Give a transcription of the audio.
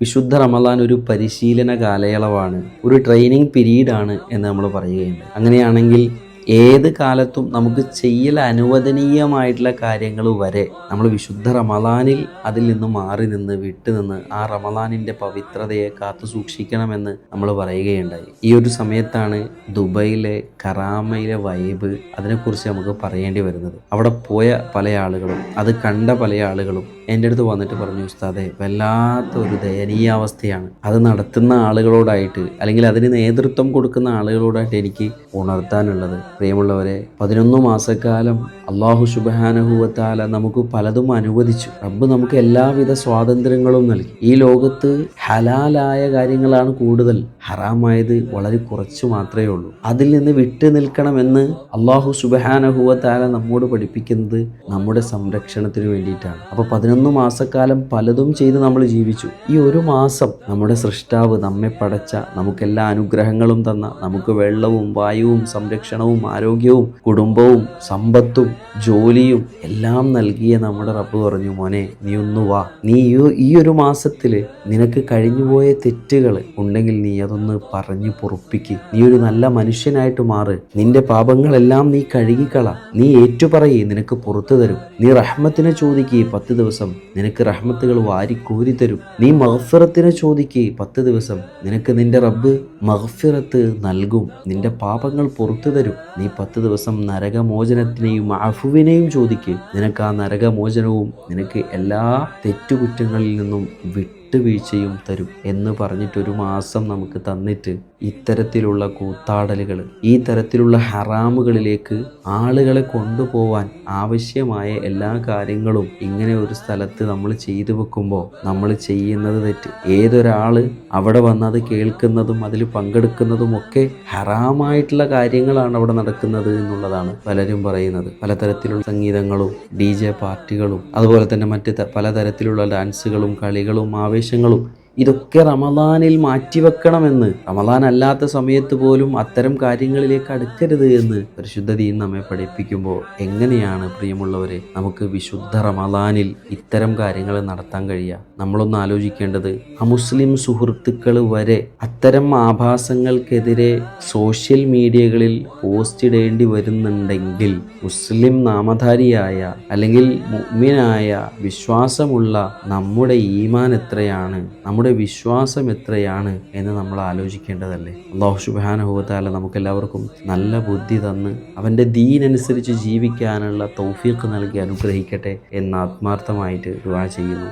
വിശുദ്ധ റമദാൻ ഒരു പരിശീലന കാലയളവാണ്. ഒരു ട്രെയിനിങ് പീരീഡാണ് എന്ന് നമ്മൾ പറയുകയുണ്ട് അങ്ങനെയാണെങ്കിൽ ഏത് കാലത്തും നമുക്ക് ചെയ്യൽ അനുവദനീയമായിട്ടുള്ള കാര്യങ്ങൾ വരെ നമ്മൾ വിശുദ്ധ റമദാനിൽ അതിൽ നിന്ന് മാറി നിന്ന് വിട്ടുനിന്ന് ആ റമദാനിന്റെ പവിത്രതയെ കാത്തു സൂക്ഷിക്കണമെന്ന് നമ്മൾ പറയുകയുണ്ടായി. ഈ ഒരു സമയത്താണ് ദുബൈയിലെ കറാമയിലെ വൈബ് അതിനെക്കുറിച്ച് നമുക്ക് പറയേണ്ടി വരുന്നത്. അവിടെ പോയ പല ആളുകളും അത് കണ്ട പല ആളുകളും എന്റെ അടുത്ത് വന്നിട്ട് പറഞ്ഞു ഉസ്താദെ വല്ലാത്ത ഒരു ദയനീയാവസ്ഥയാണ്. അത് നടത്തുന്ന ആളുകളോടായിട്ട് അല്ലെങ്കിൽ അതിന് നേതൃത്വം കൊടുക്കുന്ന ആളുകളോടായിട്ട് എനിക്ക് ഉണർത്താനുള്ളത് പ്രിയമുള്ളവരെ പതിനൊന്ന് മാസക്കാലം അള്ളാഹു സുബാനഹുവത്താല നമുക്ക് പലതും അനുവദിച്ചു. റബ്ബ് നമുക്ക് എല്ലാവിധ സ്വാതന്ത്ര്യങ്ങളും നൽകി. ഈ ലോകത്ത് ഹലാലായ കാര്യങ്ങളാണ് കൂടുതൽ. ഹറാമായത് വളരെ കുറച്ച് മാത്രമേ ഉള്ളൂ. അതിൽ നിന്ന് വിട്ടു നിൽക്കണമെന്ന് അള്ളാഹു സുബാനഹുവത്താല നമ്മോട് പഠിപ്പിക്കുന്നത് നമ്മുടെ സംരക്ഷണത്തിന് വേണ്ടിയിട്ടാണ്. അപ്പോൾ പതിനൊന്ന് മാസക്കാലം പലതും ചെയ്ത് നമ്മൾ ജീവിച്ചു. ഈ ഒരു മാസം നമ്മുടെ സൃഷ്ടാവ് നമ്മെ പടച്ച നമുക്കെല്ലാ അനുഗ്രഹങ്ങളും തന്ന നമുക്ക് വെള്ളവും വായുവും സംരക്ഷണവും ആരോഗ്യവും കുടുംബവും സമ്പത്തും ജോലിയും എല്ലാം നൽകിയ നമ്മുടെ റബ്ബ് പറഞ്ഞു മോനെ നീ ഒന്ന് വാ. നീ ഈ- ഒരു മാസത്തിൽ നിനക്ക് കഴിഞ്ഞുപോയ തെറ്റുകൾ ഉണ്ടെങ്കിൽ നീ അതൊന്ന് പറഞ്ഞു പൊറുപ്പിക്ക്. നീ ഒരു നല്ല മനുഷ്യനായിട്ട് മാറ്. നിന്റെ പാപങ്ങളെല്ലാം നീ കഴുകിക്കള. നീ ഏറ്റുപറയി നിനക്ക് പുറത്തു തരും. നീ റഹ്മത്തിനെ ചോദിക്കേ പത്ത് ദിവസം. നിനക്ക് റഹ്മത്തുകൾ വാരിക്കോരി തരും. നീ മഹഫിറത്തിനെ ചോദിക്കേ പത്ത് ദിവസം. നിനക്ക് നിന്റെ റബ്ബ് മഹഫിറത്ത് നൽകും. നിന്റെ പാപങ്ങൾ പുറത്തു തരും. നീ പത്ത് ദിവസം നരകമോചനത്തിനെയും അഫുവിനെയും ചോദിക്ക്. നിനക്ക് ആ നരകമോചനവും നിനക്ക് എല്ലാ തെറ്റുകുറ്റങ്ങളിൽ നിന്നും വിട്ടുവീഴ്ചയും തരും എന്ന് പറഞ്ഞിട്ട് ഒരു മാസം നമുക്ക് തന്നിട്ട് ഇത്തരത്തിലുള്ള കൂത്താടലുകൾ ഈ തരത്തിലുള്ള ഹറാമുകളിലേക്ക് ആളുകളെ കൊണ്ടുപോവാൻ ആവശ്യമായ എല്ലാ കാര്യങ്ങളും ഇങ്ങനെ ഒരു സ്ഥലത്ത് നമ്മൾ ചെയ്തു വെക്കുമ്പോൾ നമ്മൾ ചെയ്യുന്നത് തെറ്റ്. ഏതൊരാൾ അവിടെ വന്നത് കേൾക്കുന്നതും അതിൽ പങ്കെടുക്കുന്നതും ഒക്കെ ഹറാമായിട്ടുള്ള കാര്യങ്ങളാണ് അവിടെ നടക്കുന്നത് എന്നുള്ളതാണ് പലരും പറയുന്നത്. പലതരത്തിലുള്ള സംഗീതങ്ങളും ഡി ജെ പാർട്ടികളും അതുപോലെ തന്നെ മറ്റ് പലതരത്തിലുള്ള ഡാൻസുകളും കളികളും ആവേശങ്ങളും ഇതൊക്കെ റമദാനിൽ മാറ്റിവെക്കണമെന്ന്. റമദാൻ അല്ലാത്ത സമയത്ത് പോലും അത്തരം കാര്യങ്ങളിലേക്ക് അടുക്കരുത് എന്ന് പരിശുദ്ധ ദീൻ നമ്മെ പഠിപ്പിക്കുമ്പോൾ എങ്ങനെയാണ് പ്രിയമുള്ളവരെ നമുക്ക് വിശുദ്ധ റമദാനിൽ ഇത്തരം കാര്യങ്ങൾ നടത്താൻ കഴിയുക? നമ്മളൊന്ന് ആലോചിക്കേണ്ടത് അമുസ്ലിം സുഹൃത്തുക്കൾ വരെ അത്തരം ആഭാസങ്ങൾക്കെതിരെ സോഷ്യൽ മീഡിയകളിൽ പോസ്റ്റ് ഇടേണ്ടി വരുന്നുണ്ടെങ്കിൽ മുസ്ലിം നാമധാരിയായ അല്ലെങ്കിൽ മുഅ്മിനായ വിശ്വാസമുള്ള നമ്മുടെ ഈമാൻ എത്രയാണ്? നമ്മുടെ വിശ്വാസം എത്രയാണ് എന്ന് നമ്മൾ ആലോചിക്കേണ്ടതല്ലേ? അള്ളാഹു സുബാനുഭവത്താല നമുക്കെല്ലാവർക്കും നല്ല ബുദ്ധി തന്ന് അവന്റെ ദീനനുസരിച്ച് ജീവിക്കാനുള്ള തൗഫീഖ് നൽകി അനുഗ്രഹിക്കട്ടെ എന്ന് ആത്മാർത്ഥമായിട്ട് ദുവാ ചെയ്യുന്നു.